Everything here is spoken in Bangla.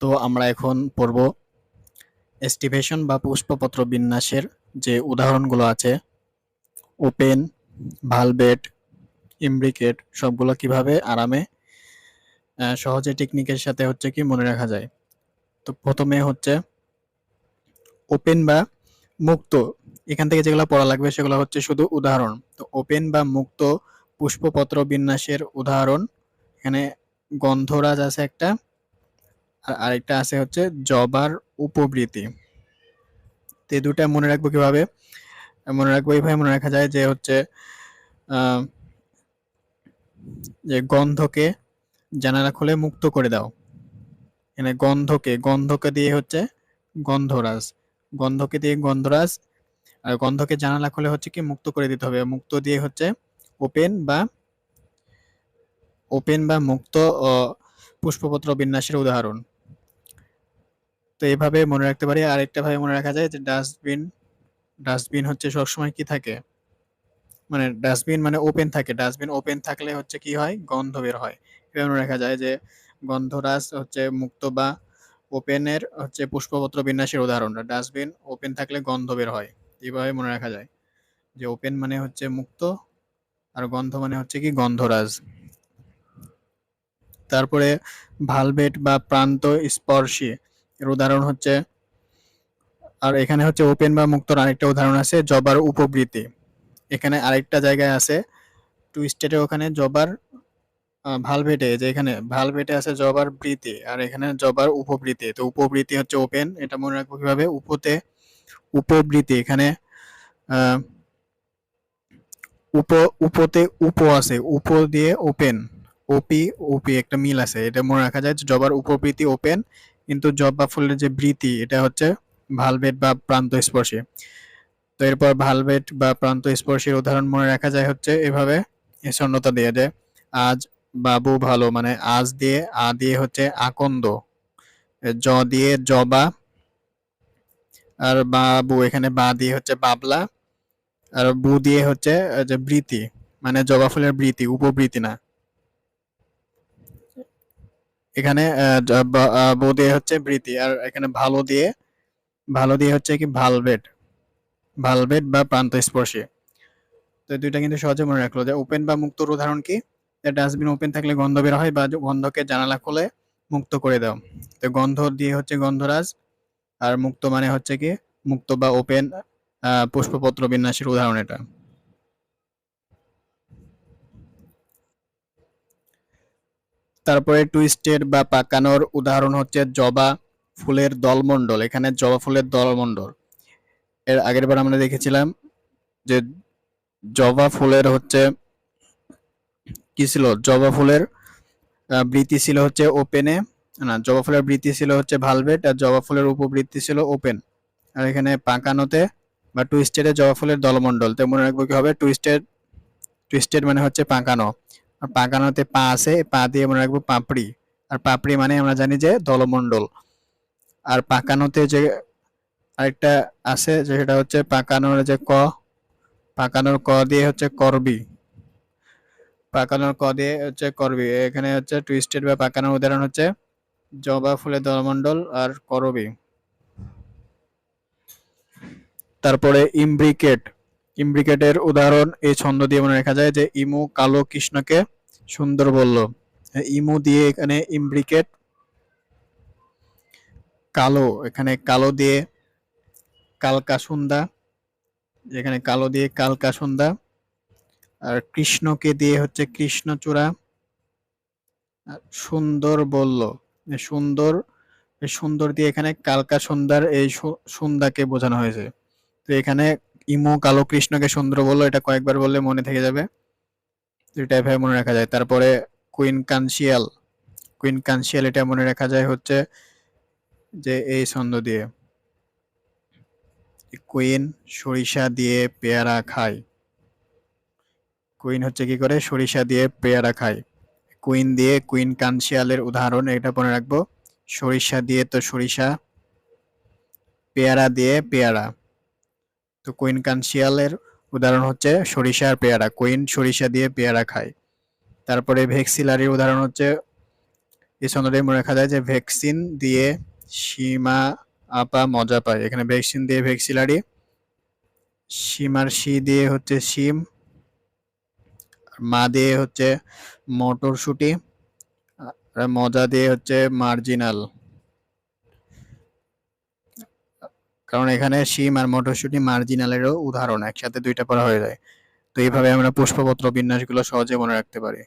তো আমরা এখন পড়ব এস্টিভেশন বা পুষ্পপত্র বিন্যাসের যে উদাহরণগুলো আছে ওপেন ভালভেট ইমব্রিকেট সবগুলো কীভাবে আরামে সহজে টেকনিকের সাথে হচ্ছে কি মনে রাখা যায়। তো প্রথমে হচ্ছে ওপেন বা মুক্ত, এখান থেকে যেগুলো পড়া লাগবে সেগুলো হচ্ছে শুধু উদাহরণ। তো ওপেন বা মুক্ত পুষ্পপত্র বিন্যাসের উদাহরণ, এখানে গন্ধরাজ আছে একটা আর আরেকটা আছে হচ্ছে জবার উপবৃত্তি। তো এই দুটা মনে রাখব কীভাবে? মনে রাখব এইভাবে মনে রাখা যায় যে হচ্ছে যে গন্ধকে জানালা খুলে মুক্ত করে দাও। এখানে গন্ধকে গন্ধকে দিয়ে হচ্ছে গন্ধরাজ। গন্ধকে দিয়ে গন্ধরাজ, আর গন্ধকে জানালা খুলে হচ্ছে কি মুক্ত করে দিতে হবে। মুক্ত দিয়ে হচ্ছে ওপেন বা ওপেন বা মুক্ত পুষ্পপত্র বিন্যাসের উদাহরণ। তো এইভাবে মনে রাখতে পারি। আরেকটা ভাবে মনে রাখা যায় যে ডাস্টবিন ডাস্টবিন হচ্ছে সবসময় কি থাকে? মানে ডাস্টবিন মানে ওপেন থাকে। ডাস্টবিন ওপেন থাকলে হচ্ছে কি হয়? গন্ধ বের হয়। এভাবে মনে রাখা যায় যে, গন্ধরাজ হচ্ছে মুক্ত বা ওপেনের হচ্ছে পুষ্পপত্র বিন্যাসের উদাহরণ। ডাস্টবিন ওপেন থাকলে গন্ধ বের হয়। এইভাবে মনে রাখা যায়। যে ওপেন মানে হচ্ছে মুক্ত, আর গন্ধ মানে হচ্ছে কি? গন্ধরাজ। তারপরে ভালভেট বা প্রান্ত স্পর্শী এর উদাহরণ হচ্ছে, আর এখানে হচ্ছে ওপেন বা মুক্তর আরেকটা উদাহরণ আছে, জবার উপবৃত্তি। এখানে আরেকটা জায়গায় আছে টুইস্টেডে ওখানে জবার ভালভেটে, যে এখানে ভালভেটে আছে জবার বৃত্তি, আর এখানে জবার উপবৃত্তি। তো উপবৃত্তি হচ্ছে ওপেন, এটা মনে রাখব কীভাবে? উপতে উপবৃত্তি, এখানে উপ, উপতে উপ আছে, উপ দিয়ে ওপেন। ওপি ওপি একটা মিল আছে। এটা মনে রাখা যায় জবার উপবৃত্তি ওপেন কিন্তু জবা ফুলের যে বৃত্তি, এটা হচ্ছে ভালভেট বা প্রান্ত স্পর্শী। তো এরপর ভালভেট বা প্রান্ত স্পর্শের উদাহরণ মনে রাখা যায় হচ্ছে এভাবে শূন্যতা দিয়ে যে আজ বাবু ভালো মানে আজ দিয়ে, আ দিয়ে হচ্ছে আকন্দ। জ দিয়ে জবা আর বাবু এখানে বা দিয়ে হচ্ছে বাবলা, আর বু দিয়ে হচ্ছে যে বৃতি মানে জবা ফুলের বৃতি উপবৃতি না। এখানে ব- দিয়ে হচ্ছে বৃতি আর এখানে ভালো দিয়ে ভালো দিয়ে হচ্ছে কি ভালভেট ভালভেট বা প্রান্ত স্পর্শী তো দুইটা কিন্তু সহজে মনে রাখল যে ওপেন বা মুক্তর উদাহরণ কি? ডাস্টবিন ওপেন থাকলে গন্ধ বের হয় বা গন্ধকে জানালা খুলে মুক্ত করে দাও। তো গন্ধ দিয়ে হচ্ছে গন্ধরাজ, আর মুক্ত মানে হচ্ছে কি মুক্ত বা ওপেন পুষ্পপত্র বিন্যাসের উদাহরণ এটা। তারপরে টুইস্টেড বা পাকানোর উদাহরণ হচ্ছে জবা ফুলের দলমণ্ডল, এখানে জবা ফুলের দলমণ্ডল। এর আগের বার আমরা দেখেছিলাম যে জবা ফুলের হচ্ছে কি ছিল? জবা ফুলের বৃত্তি ছিল হচ্ছে ওপেনে না, জবা ফুলের বৃত্তি ছিল হচ্ছে ভালভেট আর জবা ফুলের উপবৃত্তি ছিল ওপেন আর এখানে পাকানোতে বা টুইস্টেডে জবা ফুলের দলমণ্ডল, তো মনে রাখব কি হবে? টুইস্টেড টুইস্টেড মানে হচ্ছে পাকানো। আর পাকানোতে পা আছে, পা দিয়ে মনে রাখব পাপড়ি। আর পাপড়ি মানে আমরা জানি যে দলমণ্ডল। আর পাকানোতে যে আরেকটা আছে যে সেটা হচ্ছে পাকানোর যে ক, পাকানোর ক দিয়ে হচ্ছে করবি। পাকানোর ক দিয়ে হচ্ছে করবি। এখানে হচ্ছে টুইস্টেড বা পাকানোর উদাহরণ হচ্ছে জবা ফুলের দলমণ্ডল আর করবি। তারপরে ইমব্রিকেট ইমব্রিকেটের উদাহরণ এই ছন্দ দিয়ে মনে রাখা যায় যে ইমু কালো কৃষ্ণকে সুন্দর বলল। ইমু দিয়ে এখানে ইমব্রিকেট কালো, এখানে কালো দিয়ে কালকা সন্ধ্যা যেখানে কালো দিয়ে কালকা সন্ধ্যা আর কৃষ্ণকে দিয়ে হচ্ছে কৃষ্ণচূড়া। সুন্দর বলল সুন্দর সুন্দর দিয়ে এখানে কালকা সন্ধ্যার এই সু- সন্ধ্যাকে বোঝানো হয়েছে। তো এখানে ইমো কালো কৃষ্ণকে সুন্দর বলল, এটা কয়েকবার বললে মনে থেকে যাবে। এটা এভাবে মনে রাখা যায়। তারপরে কুইন কানসিয়াল কুইন কানসিয়াল এটা মনে রাখা যায় হচ্ছে যে এই ছন্দ দিয়ে। কুইন সরিষা দিয়ে পেয়ারা খায়। কুইন হচ্ছে কি করে? সরিষা দিয়ে পেয়ারা খায়। কুইন দিয়ে কুইন কানসিয়ালের উদাহরণ, এটা মনে রাখব। সরিষা দিয়ে তো সরিষা, পেয়ারা দিয়ে পেয়ারা। তো কুইন কানসিয়ালের উদাহরণ হচ্ছে সরিষা আর পেয়ারা। কুইন সরিষা দিয়ে পেয়ারা খায়। তারপরে ভেক্সিলারির উদাহরণ হচ্ছে এই ছন্দটাই মনে রাখা যায় যে ভ্যাকসিন দিয়ে সীমা আপা মজা পায়। এখানে ভ্যাকসিন দিয়ে ভ্যাক্সিলারি সীমার সি দিয়ে হচ্ছে সিম, আর মা দিয়ে হচ্ছে মটরশুঁটি মজা দিয়ে হচ্ছে মার্জিনাল কারণ এখানে শিম আর মটরশুঁটি মার্জিনালেরও উদাহরণ, একসাথে দুইটা পড়া হয়ে যায়। তো এইভাবে আমরা পুষ্পপত্র বিন্যাসগুলো সহজে মনে রাখতে পারি।